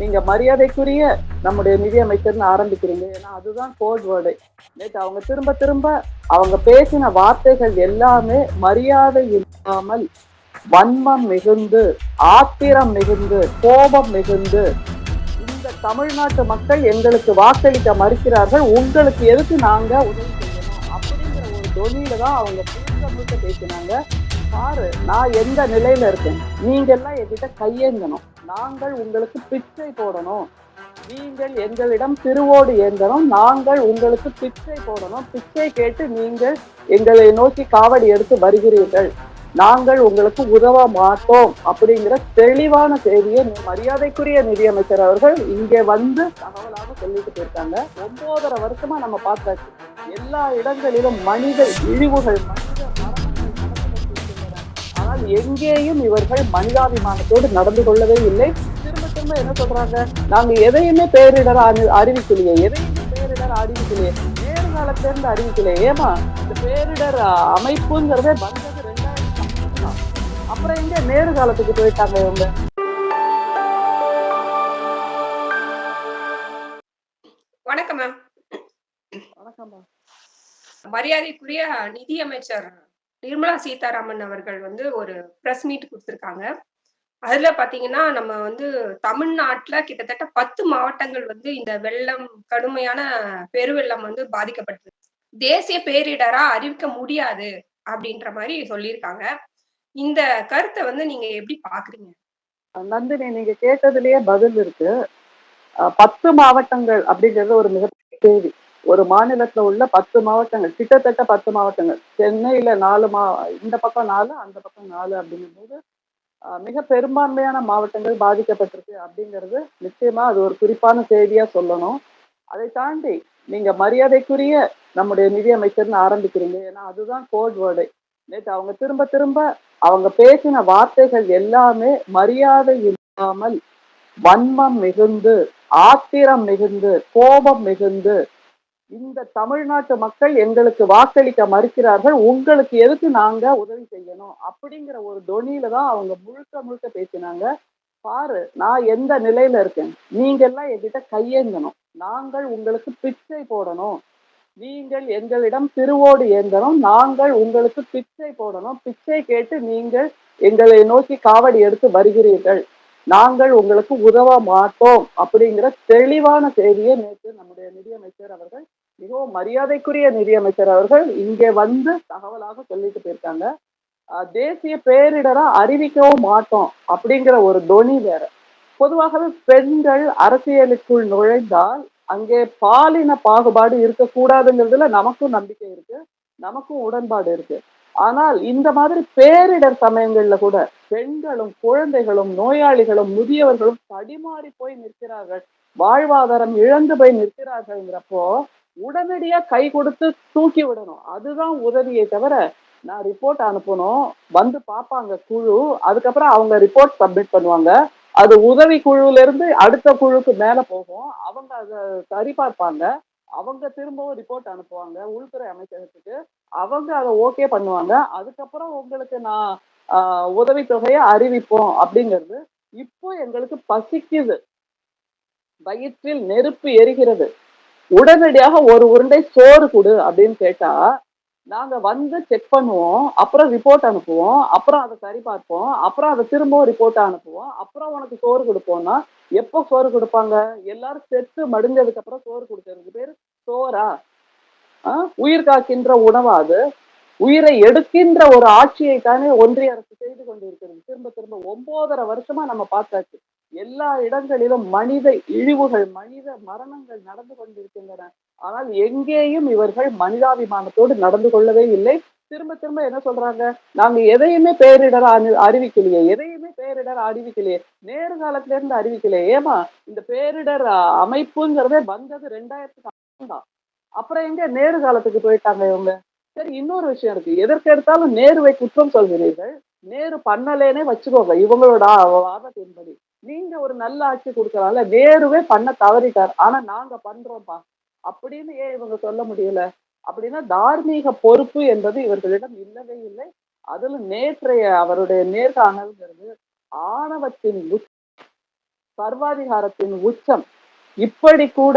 நீங்க மரியாதைக்குரிய நம்முடைய நிதியமைச்சர்னு ஆரம்பிக்கிறீங்க. ஏன்னா அதுதான் கோட் வேர்டு நேற்று அவங்க திரும்ப திரும்ப அவங்க பேசின வார்த்தைகள் எல்லாமே மரியாதை இல்லாமல் வன்மம் மிகுந்து ஆத்திரம் மிகுந்து கோபம் மிகுந்து இந்த தமிழ்நாட்டு மக்கள் எங்களுக்கு வாக்களிக்க மறுக்கிறார்கள். உங்களுக்கு எதுக்கு நாங்க உதவி செய்யணும்? அப்படிங்கிற ஒரு தொனியில தான் அவங்க முழுக்க முழுக்க பேசினாங்க. பாரு நான் எந்த நிலையில இருக்கேன்? நீங்க எல்லாம் என்கிட்ட கையேந்தணும். நாங்கள் உங்களுக்கு பிச்சை போடணும். நீங்கள் எங்களிடம் திருவோடு ஏந்தனும் நாங்கள் உங்களுக்கு பிச்சை போடணும். பிச்சை கேட்டு நீங்கள் எங்களை நோக்கி காவடி எடுத்து வருகிறீர்கள். நாங்கள் உங்களுக்கு உதவ மாட்டோம் அப்படிங்கிற தெளிவான செய்தியை மரியாதைக்குரிய நிதியமைச்சர் அவர்கள் இங்கே வந்து தகவலாக சொல்லிட்டு போயிருக்காங்க ஒன்பதரை வருஷமா நம்ம பார்த்தாச்சு. எல்லா இடங்களிலும் மனித இழிவுகள் மனித எங்கேயும் இவர்கள் மனிதாபிமானத்தோடு நடந்து கொள்ளவே இல்லை. திரும்ப திரும்ப என்ன சொல்றாங்க? நாங்க எதையுமே பேரிடர் அறி- அறிவிக்கலையே எதையுமே பேரிடர் அறிவிக்கலையே. நேர்காலத்துல இருந்து அறிவிக்கலையே. ஏமா இந்த பேரிடர் அமைப்புங்கிறதே வந்தது ரெண்டாயிரத்தி அப்புறம் எங்க நேர்காலத்துக்கு போயிட்டாங்க இவங்க? வணக்கம் மேம். வணக்கம்மா மரியாதைக்குரிய நிதியமைச்சர் நிர்மலா சீதாராமன் அவர்கள் வந்து ஒரு ப்ரெஸ் மீட் கொடுத்திருக்காங்க. அதுல பாத்தீங்கன்னா நம்ம வந்து தமிழ்நாட்டுல கிட்டத்தட்ட பத்து மாவட்டங்கள் வந்து இந்த வெள்ளம் கடுமையான பெருவெள்ளம் வந்து பாதிக்கப்பட்டது. தேசிய பேரிடரா அறிவிக்க முடியாது அப்படின்ற மாதிரி சொல்லியிருக்காங்க. இந்த கருத்தை வந்து நீங்க எப்படி பாக்குறீங்க? நந்தினி நீங்க கேட்டதுலயே பதில் இருக்கு. பத்து மாவட்டங்கள் அப்படிங்கிறது ஒரு மிகப்பெரிய கேள்வி. ஒரு மாநிலத்துல உள்ள பத்து மாவட்டங்கள் கிட்டத்தட்ட பத்து மாவட்டங்கள். சென்னையில நாலு மா இந்த பக்கம் நாலு அந்த பக்கம் நாலு அப்படிங்கும்போது போது மிக பெரும்பான்மையான மாவட்டங்கள் பாதிக்கப்பட்டிருக்கு அப்படிங்கிறது நிச்சயமா அது ஒரு குறிப்பான செய்தியா சொல்லணும். அதை தாண்டி நீங்க மரியாதைக்குரிய நம்முடைய நிதியமைச்சர்னு ஆரம்பிக்கிறீங்க. ஏன்னா அதுதான் கோட் வேர்டு நேற்று அவங்க திரும்ப திரும்ப அவங்க பேசின வார்த்தைகள் எல்லாமே மரியாதை இல்லாமல் வன்மம் மிகுந்து ஆத்திரம் மிகுந்து கோபம் மிகுந்து இந்த தமிழ்நாட்டு மக்கள் எங்களுக்கு வாக்களிக்க மறுக்கிறார்கள் உங்களுக்கு எதுக்கு நாங்க உதவி செய்யணும்? அப்படிங்கிற ஒரு தொனியில தான் அவங்க முழுக்க முழுக்க பேசினாங்க. பாரு நான் எந்த நிலையில இருக்கேன்? நீங்க எல்லாம் என்கிட்ட கையேந்தணும். நாங்கள் உங்களுக்கு பிச்சை போடணும். நீங்கள் எங்களிடம் திருவோடு ஏந்தணும். நாங்கள் உங்களுக்கு பிச்சை போடணும். பிச்சை கேட்டு நீங்கள் எங்களை நோக்கி காவடி எடுத்து வருகிறீர்கள். நாங்கள் உங்களுக்கு உதவ மாட்டோம். அப்படிங்கிற தெளிவான செய்தியை நேற்று நம்முடைய நிதியமைச்சர் அவர்கள் மிகவும் மரியாதைக்குரிய நிதியமைச்சர் அவர்கள் இங்கே வந்து தகவலாக சொல்லிட்டு போயிருக்காங்க. தேசிய பேரிடரா அறிவிக்கவும் மாட்டோம் அப்படிங்கிற ஒரு தொனி வேற. பொதுவாகவே பெண்கள் அரசியலுக்குள் நுழைந்தால் அங்கே பாலின பாகுபாடு இருக்கக்கூடாதுங்கிறதுல நமக்கும் நம்பிக்கை இருக்கு நமக்கும் உடன்பாடு இருக்கு. ஆனால் இந்த மாதிரி பேரிடர் சமயங்கள்ல கூட பெண்களும் குழந்தைகளும் நோயாளிகளும் முதியவர்களும் தடிமாறி போய் நிற்கிறார்கள் வாழ்வாதாரம் இழந்து போய் நிற்கிறார்கள்ங்கிறப்போ உடனடியா கை கொடுத்து தூக்கி விடணும். அதுதான் உதவியை தவிர நான் ரிப்போர்ட் அனுப்பணும். வந்து பார்ப்பாங்க குழு. அதுக்கப்புறம் அவங்க ரிப்போர்ட் சப்மிட் பண்ணுவாங்க. அது உதவி குழுல இருந்து அடுத்த குழுக்கு மேல போகும். அவங்க அதை சரி பார்ப்பாங்க அவங்க திரும்பவும் ரிப்போர்ட் அனுப்புவாங்க. உள்துறை அமைச்சகத்துக்கு அவங்க அதை ஓகே பண்ணுவாங்க. அதுக்கப்புறம் உங்களுக்கு நான் உதவி உதவித்தொகையை அறிவிப்போம் அப்படிங்கிறது இப்போ எங்களுக்கு பசிக்குது. வயிற்றில் நெருப்பு எரிகிறது. உடனடியாக ஒரு உருண்டை சோறு கொடு அப்படின்னு கேட்டா நாங்க வந்து செக் பண்ணுவோம் அப்புறம் ரிப்போர்ட் அனுப்புவோம் அப்புறம் அதை சரி பார்ப்போம் அப்புறம் அதை திரும்பவும் ரிப்போர்ட் அனுப்புவோம் அப்புறம் உனக்கு சோறு கொடுப்போம்னா எப்போ சோறு கொடுப்பாங்க? எல்லாரும் செத்து மடிஞ்சதுக்கு அப்புறம் சோறு கொடுக்கறதுக்கு பேர் சோறா? ஆ? உயிர் காக்கின்ற உணவா அது. உயிரை எடுக்கின்ற ஒரு ஆட்சியை தானே ஒன்றிய அரசு செய்து கொண்டிருக்கிறது. திரும்ப திரும்ப ஒன்பதரை வருஷமா நம்ம பார்த்தாச்சு. எல்லா இடங்களிலும் மனித இழிவுகள் மனித மரணங்கள் நடந்து கொண்டிருக்கின்றன. ஆனால் எங்கேயும் இவர்கள் மனிதாபிமானத்தோடு நடந்து கொள்ளவே இல்லை. திரும்ப திரும்ப என்ன சொல்றாங்க? நாங்க எதையுமே பேரிடர் அறி- அறிவிக்கலையே எதையுமே பேரிடர் அறிவிக்கலையே நேர்காலத்துல இருந்து அறிவிக்கலையே. ஏமா இந்த பேரிடர் அமைப்புங்கிறதே வந்தது ரெண்டாயிரத்துக்கு தான். அப்புறம் எங்க நேரு காலத்துக்கு போயிட்டாங்க இவங்க? சரி இன்னொரு விஷயம் இருக்கு. எதற்கு எடுத்தாலும் நேருவை குற்றம் சொல்கிறீர்கள். நேரு பண்ணலேனே வச்சுக்கோங்க. இவங்களோட வாதத்தின்படி நீங்க ஒரு நல்ல ஆட்சி கொடுக்கறால நேருவே பண்ண தவறிட்டார். ஆனா நாங்க பண்றோம்ப்பா. அப்படின்னு ஏன் இவங்க சொல்ல முடியல? அப்படின்னா தார்மீக பொறுப்பு என்பது இவர்களிடம் இல்லவே இல்லை. அதுல நேற்றைய அவருடைய நேர்காணல்ங்கிறது ஆணவத்தின் உச்ச சர்வாதிகாரத்தின் உச்சம். இப்படி கூட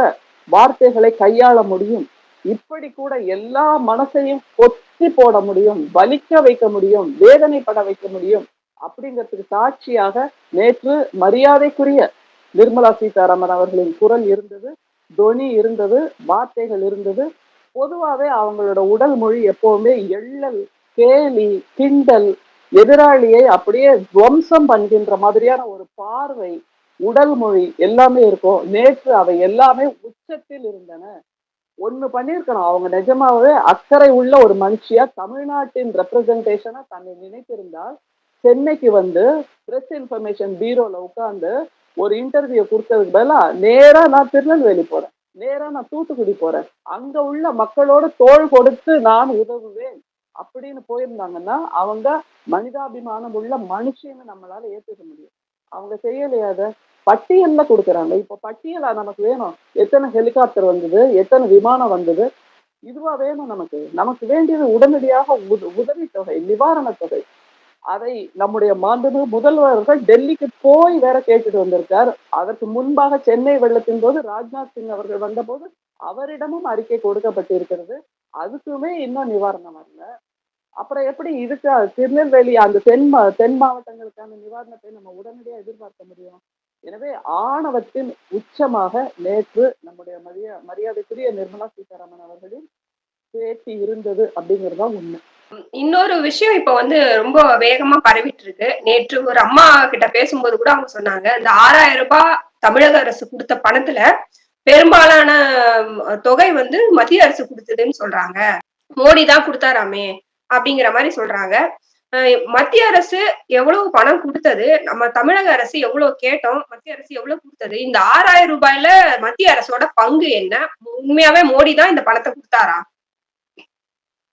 வார்த்தைகளை கையாள முடியும். இப்படி கூட எல்லா மனசையும் கொத்தி போட முடியும். வலிக்க வைக்க முடியும். வேதனைப்பட வைக்க முடியும். அப்படிங்கிறதுக்கு சாட்சியாக நேற்று மரியாதைக்குரிய நிர்மலா சீதாராமன் அவர்களின் குரல் இருந்தது தொனி இருந்தது வார்த்தைகள் இருந்தது. பொதுவாகவே அவங்களோட உடல் மொழி எப்பவுமே எள்ளல் கேலி கிண்டல் எதிராளியை அப்படியே துவம்சம் பண்ணுகின்ற மாதிரியான ஒரு பார்வை உடல் மொழி எல்லாமே இருக்கும். நேற்று அவை எல்லாமே உச்சத்தில் இருந்தன. ஒண்ணு பண்ணியிருக்கணும். அவங்க நிஜமாவே அக்கறை உள்ள ஒரு மனுஷியா தமிழ்நாட்டின் ரெப்ரசன்டேஷனா தன்னை நினைத்திருந்தால் சென்னைக்கு வந்து பிரஸ் இன்ஃபர்மேஷன் பீரோல உட்காந்து ஒரு இன்டர்வியூ கொடுத்ததுக்கு பதிலா நேரா நான் திருநெல்வேலி போறேன். நேரா நான் தூத்துக்குடி போறேன். அங்க உள்ள மக்களோட தோள் கொடுத்து நான் உதவுவேன் அப்படின்னு போயிருந்தாங்கன்னா அவங்க மனிதாபிமானம் உள்ள மனுஷன்னு நம்மளால ஏத்துக்க முடியும். அவங்க செய்யலையாத பட்டியல்ல கொடுக்குறாங்க. இப்போ பட்டியலா நமக்கு வேணும். எத்தனை ஹெலிகாப்டர் வந்தது? எத்தனை விமானம் வந்தது? இதுவா வேணும் நமக்கு. நமக்கு வேண்டியது உடனடியாக உத- உதவித்தொகை நிவாரணத் தொகை அதை நம்முடைய மாண்பு முதல்வர்கள் டெல்லிக்கு போய் வேற கேட்டுட்டு வந்திருக்கார். அதற்கு முன்பாக சென்னை வெள்ளத்தின் போது ராஜ்நாத் சிங் அவர்கள் வந்தபோது அவரிடமும் அறிக்கை கொடுக்கப்பட்டிருக்கிறது. அதுக்குமே இன்னும் நிவாரணம் வரல. அப்புறம் எப்படி இதுக்கு திருநெல்வேலி அந்த தென் தென் மாவட்டங்களுக்கான நிவாரணத்தை நம்ம உடனடியாக எதிர்பார்க்க முடியும்? எனவே ஆணவத்தின் உச்சமாக நேற்று நம்முடைய மரியா மரியாதைக்குரிய நிர்மலா சீதாராமன் அவர்களின் பேட்டி இருந்தது அப்படிங்கிறது தான் உண்மை. இன்னொரு விஷயம் இப்ப வந்து ரொம்ப வேகமா பரவிட்டு இருக்கு நேற்று ஒரு அம்மா கிட்ட பேசும்போது கூட அவங்க சொன்னாங்க இந்த ஆறாயிரம் ரூபாய் தமிழக அரசு கொடுத்த பணத்துல பெரும்பாலான தொகை வந்து மத்திய அரசு கொடுத்ததுன்னு சொல்றாங்க. மோடி தான் கொடுத்தாராமே அப்படிங்கிற மாதிரி சொல்றாங்க. அஹ் மத்திய அரசு எவ்வளவு பணம் கொடுத்தது நம்ம தமிழக அரசு எவ்வளவு கேட்டோம் மத்திய அரசு எவ்வளவு கொடுத்தது இந்த ஆறாயிரம் ரூபாயில மத்திய அரசோட பங்கு என்ன? உண்மையாவே மோடி தான் இந்த பணத்தை கொடுத்தாரா?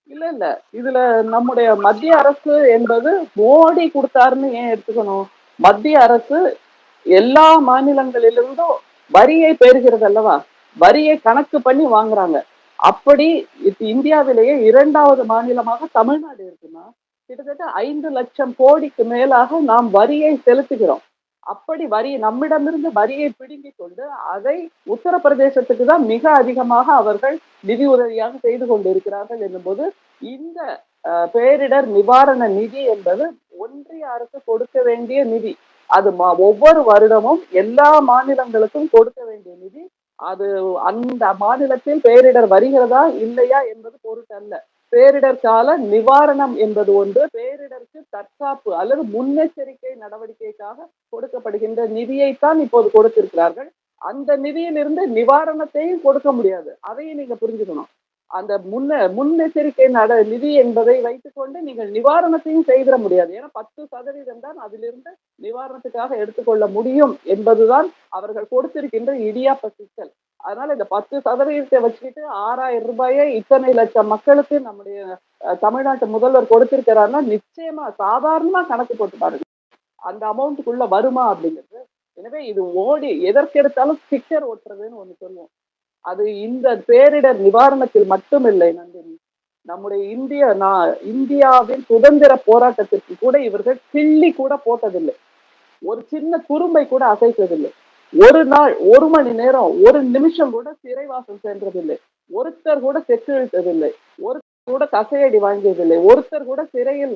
இல்ல இல்ல. இதுல நம்முடைய மத்திய அரசு என்பது மோடி கொடுத்தாருன்னு ஏன் எடுத்துக்கணும்? மத்திய அரசு எல்லா மாநிலங்களிலிருந்தும் வரியை பெறுகிறது அல்லவா? வரியை கணக்கு பண்ணி வாங்குறாங்க. அப்படி இப்ப இந்தியாவிலேயே இரண்டாவது மாநிலமாக தமிழ்நாடு இருக்குன்னா கிட்டத்தட்ட ஐந்து லட்சம் கோடிக்கு மேலாக நாம் வரியை செலுத்துகிறோம். அப்படி வரி நம்மிடமிருந்து வரியை பிடுங்கிக் கொண்டு அதை உத்தரப்பிரதேசத்துக்கு தான் மிக அதிகமாக அவர்கள் நிதி உதவியாக செய்து கொண்டிருக்கிறார்கள் என்னும்போது இந்த அஹ், பேரிடர் நிவாரண நிதி என்பது ஒன்றிய அரசு கொடுக்க வேண்டிய நிதி. அது மா- ஒவ்வொரு வருடமும் எல்லா மாநிலங்களுக்கும் கொடுக்க வேண்டிய நிதி. அது அந்த மாநிலத்தில் பேரிடர் வருகிறதா இல்லையா என்பது பொருட்டல்ல. பேரிடர் கால நிவாரணம் என்பது ஒன்று பேரிடருக்கு தற்காப்பு அல்லது முன்னெச்சரிக்கை நடவடிக்கைக்காக கொடுக்கப்படுகின்ற நிதியைத்தான் இப்போது கொடுத்திருக்கிறார்கள். அந்த நிதியிலிருந்து நிவாரணத்தையும் கொடுக்க முடியாது. அதையும் நீங்க புரிஞ்சுக்கணும். அந்த முன்ன முன்னெச்சரிக்கை நட நிதி என்பதை வைத்துக்கொண்டு நீங்கள் நிவாரணத்தையும் செய்திட முடியாது. ஏன்னா பத்து சதவீதம் தான் அதிலிருந்து நிவாரணத்துக்காக எடுத்துக்கொள்ள முடியும் என்பதுதான் அவர்கள் கொடுத்திருக்கின்ற இடியாப்ப சிக்கல். அதனால இந்த பத்து சதவீதத்தை வச்சுக்கிட்டு ஆறாயிரம் ரூபாயை இத்தனை லட்சம் மக்களுக்கு நம்முடைய தமிழ்நாட்டு முதல்வர் கொடுத்திருக்கிறாருன்னா நிச்சயமா சாதாரணமா கணக்கு போட்டு பாருங்க. அந்த அமௌண்ட்டுக்குள்ள வருமா அப்படிங்கிறது. எனவே இது ஓடி எதற்கெடுத்தாலும் ஸ்டிக்கர் ஓட்டுறதுன்னு ஒண்ணு சொல்லுவோம். அது இந்த பேரிடர் நிவாரணத்தில் மட்டுமில்லை நந்தினி. நம்முடைய இந்திய நான் இந்தியாவின் சுதந்திர போராட்டத்திற்கு கூட இவர்கள் கிள்ளி கூட போட்டதில்லை. ஒரு சின்ன குறும்பை கூட அசைத்ததில்லை. ஒரு நாள் ஒரு மணி நேரம் ஒரு நிமிஷம் கூட சிறைவாசம் சென்றதில்லை. ஒருத்தர் கூட செற்றிழுத்ததில்லை ஒருத்தர் கூட கசையடி வாங்கியதில்லை. ஒருத்தர் கூட சிறையில்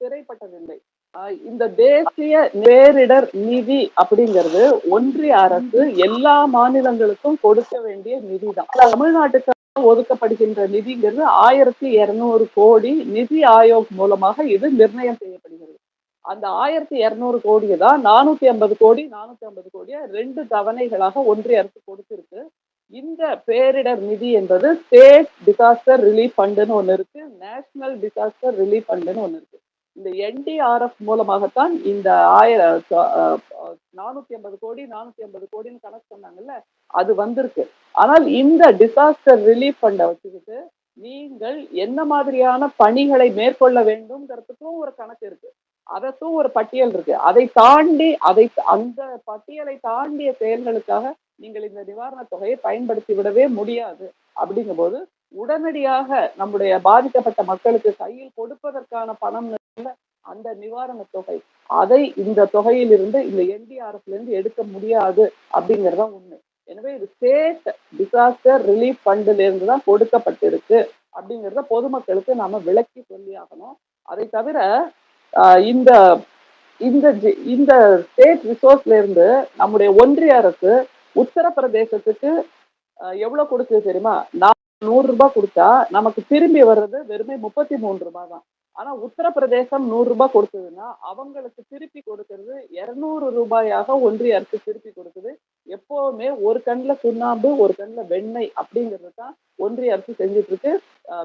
சிறைப்பட்டதில்லை. ஆஹ் இந்த தேசிய பேரிடர் நிதி அப்படிங்கிறது ஒன்றிய அரசு எல்லா மாநிலங்களுக்கும் கொடுக்க வேண்டிய நிதி தான் தமிழ்நாட்டுக்கு ஒதுக்கப்படுகின்ற நிதிங்கிறது ஆயிரத்தி இருநூறு கோடி நிதி ஆயோக் மூலமாக இது நிர்ணயம் செய்யப்படுகிறது. அந்த ஆயிரத்தி இருநூறு கோடியை தான் நானூத்தி ஐம்பது கோடி நானூத்தி ஐம்பது கோடியை ரெண்டு தவணைகளாக ஒன்றிய அரசு கொடுத்திருக்கு. இந்த பேரிடர் நிதி என்பது ஸ்டேட் டிசாஸ்டர் ரிலீஃப் ஃபண்டுன்னு ஒன்று இருக்கு நேஷனல் டிசாஸ்டர் ரிலீஃப் ஃபண்டுன்னு ஒன்று இருக்கு. இந்த என்டிஆர்எஃப் மூலமாகத்தான் இந்த ஆயிரம் நானூத்தி ஐம்பது கோடி நானூத்தி ஐம்பது கோடின்னு கணக்கு சொன்னாங்கல்ல அது வந்திருக்கு. ஆனால் இந்த டிசாஸ்டர் ரிலீஃப் ஃபண்டை வச்சுக்கிட்டு நீங்கள் என்ன மாதிரியான பணிகளை மேற்கொள்ள வேண்டும்ங்கிறதுக்கும் ஒரு கணக்கு இருக்கு. அதற்கும் ஒரு பட்டியல் இருக்கு. அதை தாண்டி அதை அந்த பட்டியலை தாண்டிய செயல்களுக்காக நீங்கள் இந்த நிவாரணத் தொகையை பயன்படுத்தி விடவே முடியாது. அப்படிங்கும்போது உடனடியாக நம்முடைய பாதிக்கப்பட்ட மக்களுக்கு கையில் கொடுப்பதற்கான பணம் அந்த நிவாரண தொகை அதை இந்த தொகையிலிருந்து இந்த என்டிஆர்எஃப்ல இருந்து எடுக்க முடியாது அப்படிங்கறத உண்மை. எனவே இது ஸ்டேட் டிசாஸ்டர் ரிலீஃப் ஃபண்ட்ல இருந்து தான் கொடுக்கப்பட்டிருக்கு. அப்படிங்கறத பொதுமக்களுக்கு நாம விளக்கி சொல்லி ஆகணும். அதை தவிர இந்த இந்த இந்த ஸ்டேட் ரிசோர்ஸ்ல இருந்து நம்முடைய ஒன்றிய அரசு உத்தரப்பிரதேசத்துக்கு ஆஹ் எவ்வளவு கொடுக்குது தெரியுமா? நான் நூறு ரூபாய் கொடுத்தா நமக்கு திரும்பி வர்றது வெறுமே முப்பத்தி மூணு ரூபாய் தான். ஆனா உத்தரப்பிரதேசம் நூறு ரூபாய் கொடுத்ததுன்னா அவங்களுக்கு திருப்பி கொடுக்கறது இருநூறு ரூபாயாக ஒன்றிய அரசு திருப்பி கொடுக்குது. எப்பவுமே ஒரு கண்ணுல சுண்ணாம்பு ஒரு கண்ணில் வெண்ணெய் அப்படிங்கிறது தான் ஒன்றிய அரசு செஞ்சுட்டு இருக்கு.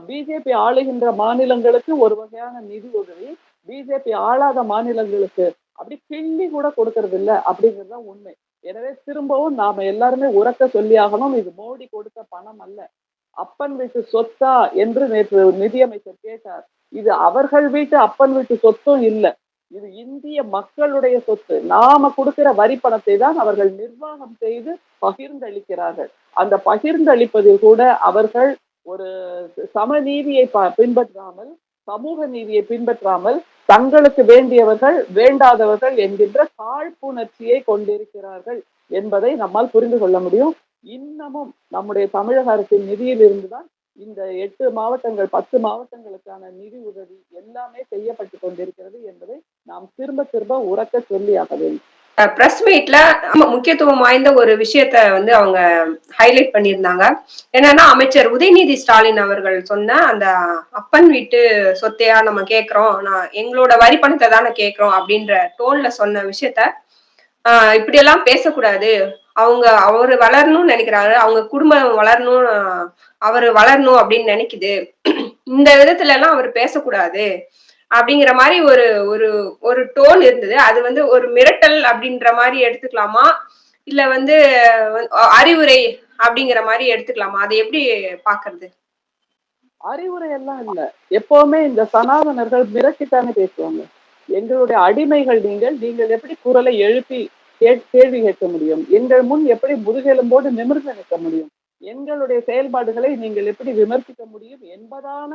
பிஜேபி ஆளுகின்ற மாநிலங்களுக்கு ஒரு வகையான நிதி உதவி பிஜேபி ஆளாத மாநிலங்களுக்கு அப்படி கிள்ளி கூட கொடுக்கறது இல்லை அப்படிங்கிறது தான் உண்மை. எனவே திரும்பவும் நாம எல்லாருமே உறக்க சொல்லியாகணும் இது மோடி கொடுத்த பணம் அல்ல. அப்பன் வீட்டு சொத்தா என்று நேற்று நிதியமைச்சர் கேட்டார். இது அவர்கள் வீட்டு அப்பன் வீட்டு சொத்தும் இல்லை. இது இந்திய மக்களுடைய சொத்து. நாம கொடுக்கிற வரி பணத்தை தான் அவர்கள் நிர்வாகம் செய்து பகிர்ந்தளிக்கிறார்கள். அந்த பகிர்ந்தளிப்பதில் கூட அவர்கள் ஒரு சமநீதியை ப- பின்பற்றாமல் சமூக நீதியை பின்பற்றாமல் தங்களுக்கு வேண்டியவர்கள் வேண்டாதவர்கள் என்கின்ற காழ்ப்புணர்ச்சியை கொண்டிருக்கிறார்கள் என்பதை நம்மால் புரிந்து கொள்ள முடியும். இன்னமும் நம்முடைய தமிழக அரசின் நிதியில் இருந்துதான் இந்த எட்டு மாவட்டங்கள் பத்து மாவட்டங்களுக்கான நிதி உதவி எல்லாமே செய்யப்பட்டு கொண்டிருக்கிறது என்பதை நாம் திரும்ப திரும்ப உறக்க சொல்லியாக வேண்டும். பிரஸ் மீட்ல முக்கியத்துவம் வாய்ந்த ஒரு விஷயத்த வந்து அவங்க ஹைலைட் பண்ணியிருந்தாங்க. என்னன்னா அமைச்சர் உதயநிதி ஸ்டாலின் அவர்கள் சொன்ன அந்த அப்பன் வீட்டு சொத்தையா நம்ம கேட்கிறோம் நான் எங்களோட வரி பணத்தை தானே கேட்கிறோம் அப்படின்ற டோன்ல சொன்ன விஷயத்த ஆஹ் இப்படியெல்லாம் பேசக்கூடாது. அவங்க அவர் வளரணும்னு நினைக்கிறாரு. அவங்க குடும்பம் வளரணும் அவர் வளரணும் அப்படின்னு நினைக்குது. இந்த விதத்துல எல்லாம் அவர் பேசக்கூடாது. அப்படிங்கிற மாதிரி ஒரு ஒரு ஒரு டோன் இருந்தது. அது வந்து ஒரு மிரட்டல் அப்படின்ற மாதிரி எடுத்துக்கலாமா? இல்ல வந்து அறிவுரை அப்படிங்கிற மாதிரி எடுத்துக்கலாமா? அதை எப்படி பாக்குறது அறிவுரை எல்லாம் இல்ல. எப்பவுமே இந்த சனாதனர்கள் மிரட்டித்தானே பேசுவாங்க. எங்களுடைய அடிமைகள் நீங்கள் நீங்கள் எப்படி குரலை எழுப்பி கேள்வி கேட்க முடியும்? எங்கள் முன் எப்படி முதுகெலும்போடு நிமிர்ந்து நிற்க முடியும்? எங்களுடைய செயல்பாடுகளை நீங்கள் எப்படி விமர்சிக்க முடியும் என்பதான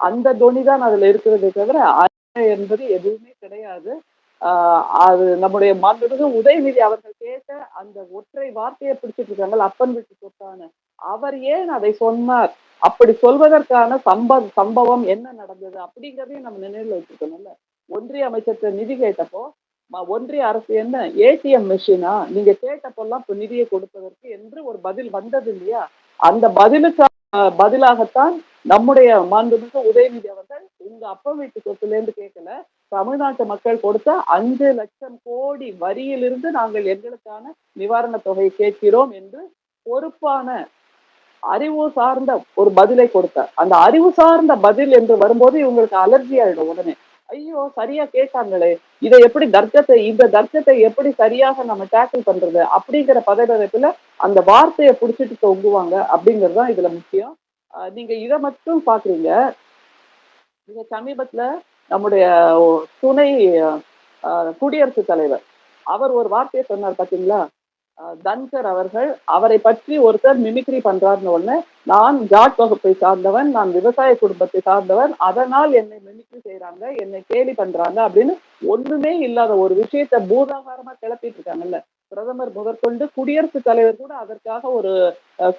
அந்த தொனி தான் அதுல இருக்கிறதே தவிர அறிவுரை என்பது எதுவுமே கிடையாது. ஆஹ் அது நம்முடைய மாண்புமிகு உதயநிதி அவர்கள் கேட்ட அந்த ஒற்றை வார்த்தையை பிடிச்சிட்டு இருக்காங்க அப்பன் வீட்டு சொத்தான அவர் ஏன் அதை சொன்னார்? அப்படி சொல்வதற்கான சம்ப சம்பவம் என்ன நடந்தது அப்படிங்கிறதையும் நம்ம நினைவுல வச்சுக்கணும்ல ஒன்றிய அமைச்சர்கிட்ட நிதி கேட்டப்போ ஒன்றிய அரசு என்ன ஏடிஎம் மிஷினா நீங்க கேட்டப்பெல்லாம் இப்போ நிதியை கொடுப்பதற்கு என்று ஒரு பதில் வந்தது இல்லையா? அந்த பதிலுக்கு பதிலாகத்தான் நம்முடைய மாண்புமிகு உதயநிதி அவர்கள் உங்க அப்பா வீட்டு சொத்துல இருந்து கேட்கல தமிழ்நாட்டு மக்கள் கொடுத்த அஞ்சு லட்சம் கோடி வரியிலிருந்து நாங்கள் எங்களுக்கான நிவாரண தொகை கேட்கிறோம் என்று பொறுப்பான அறிவு சார்ந்த ஒரு பதிலை கொடுத்தார். அந்த அறிவு சார்ந்த பதில் என்று வரும்போது இவங்களுக்கு அலர்ஜி ஆயிடும் உடனே. ஐயோ சரியா கேட்டாங்களே இதை எப்படி தர்க்கத்தை இந்த தர்க்கத்தை எப்படி சரியாக நம்ம டேக்கிள் பண்றது அப்படிங்கிற பதவியத்துல அந்த வார்த்தையை புடிச்சிட்டு தொங்குவாங்க அப்படிங்கறதுதான் இதுல முக்கியம். நீங்க இதை மட்டும் பாக்குறீங்க. நீங்க சமீபத்துல நம்முடைய துணை குடியரசுத் தலைவர் அவர் ஒரு வார்த்தையை சொன்னார் பாத்தீங்களா? தன்கர் அவர்கள் அவரை பற்றி ஒருத்தர் மிமிக்ரி பண்றாருன்னு உடனே நான் ஜாட் வகுப்பை சார்ந்தவன் நான் விவசாய குடும்பத்தை சார்ந்தவன் அதனால் என்னை மிமிக்ரி செய்யறாங்க என்னை கேலி பண்றாங்க அப்படின்னு ஒண்ணுமே இல்லாத ஒரு விஷயத்த பூதாகாரமா கிளப்பிட்டு இருக்காங்கல்ல. பிரதமர் முதற்கொண்டு குடியரசுத் தலைவர் கூட அதற்காக ஒரு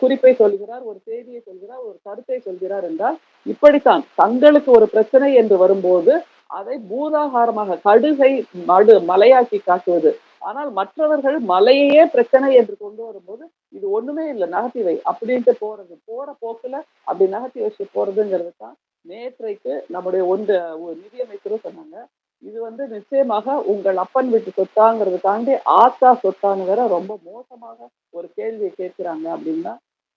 குறிப்பை சொல்கிறார் ஒரு செய்தியை சொல்கிறார் ஒரு கருத்தை சொல்கிறார் என்றால் இப்படித்தான். தங்களுக்கு ஒரு பிரச்சனை என்று வரும்போது அதை பூதாகாரமாக கடுகை மடு மலையாக்கி காட்டுவது. ஆனால் மற்றவர்கள் மலையையே பிரச்சனை என்று கொண்டு வரும்போது இது ஒண்ணுமே இல்லை நகர்த்திவை அப்படின்ட்டு போறது. போற போக்குல அப்படி நகர்த்தி வச்சு போறதுங்கிறது தான் நேற்றைக்கு நம்முடைய ஒன்று நிதியமைச்சரும் சொன்னாங்க. இது வந்து நிச்சயமாக உங்கள் அப்பன் வீட்டு சொத்தாங்கிறது தாண்டி ஆத்தா சொத்தான்னு வேற ரொம்ப மோசமாக ஒரு கேள்வியை கேட்கிறாங்க அப்படின்னா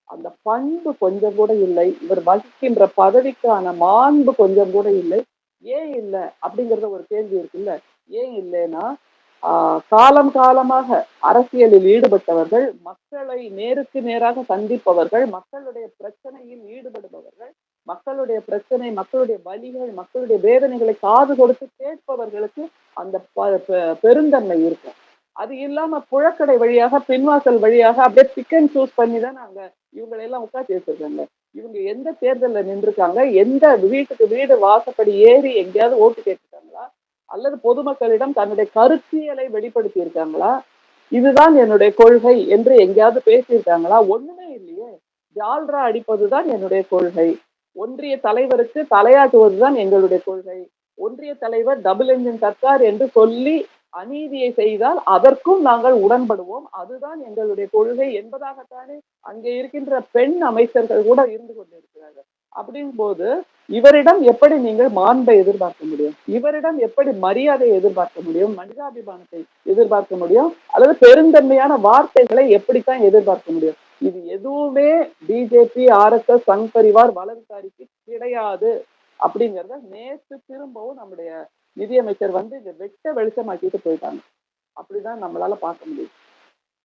அந்த பண்பு கொஞ்சம் கூட இல்லை இவர் வகிக்கின்ற பதவிக்கான மாண்பு கொஞ்சம் கூட இல்லை. ஏன் இல்லை அப்படிங்கிறத ஒரு கேள்வி இருக்குல்ல. ஏன் இல்லைன்னா ஆஹ் காலம் காலமாக அரசியலில் ஈடுபட்டவர்கள் மக்களை நேருக்கு நேராக சந்திப்பவர்கள் மக்களுடைய பிரச்சனையில் ஈடுபடுபவர்கள் மக்களுடைய பிரச்சனை மக்களுடைய வலிகள் மக்களுடைய வேதனைகளை காது கொடுத்து கேட்பவர்களுக்கு அந்த ப- பெ- பெருந்தன்மை இருக்கும். அது இல்லாம புழக்கடை வழியாக பின்வாசல் வழியாக அப்படியே பிக் அண்ட் சூஸ் பண்ணி தான் நாங்க இவங்களை எல்லாம் உட்காந்து வச்சிருக்காங்க இவங்க எந்த தேர்தல்ல நின்றுருக்காங்க எந்த வீட்டுக்கு வீடு வாசப்படி ஏறி எங்கேயாவது ஓட்டு கேட்டுருக்காங்களா அல்லது பொதுமக்களிடம் தன்னுடைய கருத்தியலை வெளிப்படுத்தி இருக்காங்களா இதுதான் என்னுடைய கொள்கை என்று எங்கேயாவது பேசியிருக்காங்களா ஒண்ணுமே இல்லையே. ஜால்ரா அடிப்பதுதான் என்னுடைய கொள்கை. ஒன்றிய தலைவருக்கு தலையாட்டுவதுதான் எங்களுடைய கொள்கை. ஒன்றிய தலைவர் டபுள் என்ஜின் சர்க்கார் என்று சொல்லி அநீதியை செய்தால் அதற்கும் நாங்கள் உடன்படுவோம். அதுதான் எங்களுடைய கொள்கை என்பதாகத்தானே அங்கே இருக்கின்ற பெண் அமைச்சர்கள் கூட இருந்து கொண்டிருக்கிறார்கள். அப்படின் போது இவரிடம் எப்படி நீங்கள் மாண்பை எதிர்பார்க்க முடியும்? இவரிடம் எப்படி மரியாதையை எதிர்பார்க்க முடியும்? மனிதாபிமானத்தை எதிர்பார்க்க முடியும்? அல்லது பெருந்தன்மையான வார்த்தைகளை எப்படித்தான் எதிர்பார்க்க முடியும்? இது எதுவுமே பிஜேபி ஆர்எஸ்எஸ் சங் பரிவார் வலதுசாரிக்கு கிடையாது அப்படிங்கிறத நேற்று திரும்பவும் நம்முடைய நிதியமைச்சர் வந்து இதை வெட்ட வெளிச்சமாக்கிட்டு போயிட்டாங்க. அப்படிதான் நம்மளால பார்க்க முடியும்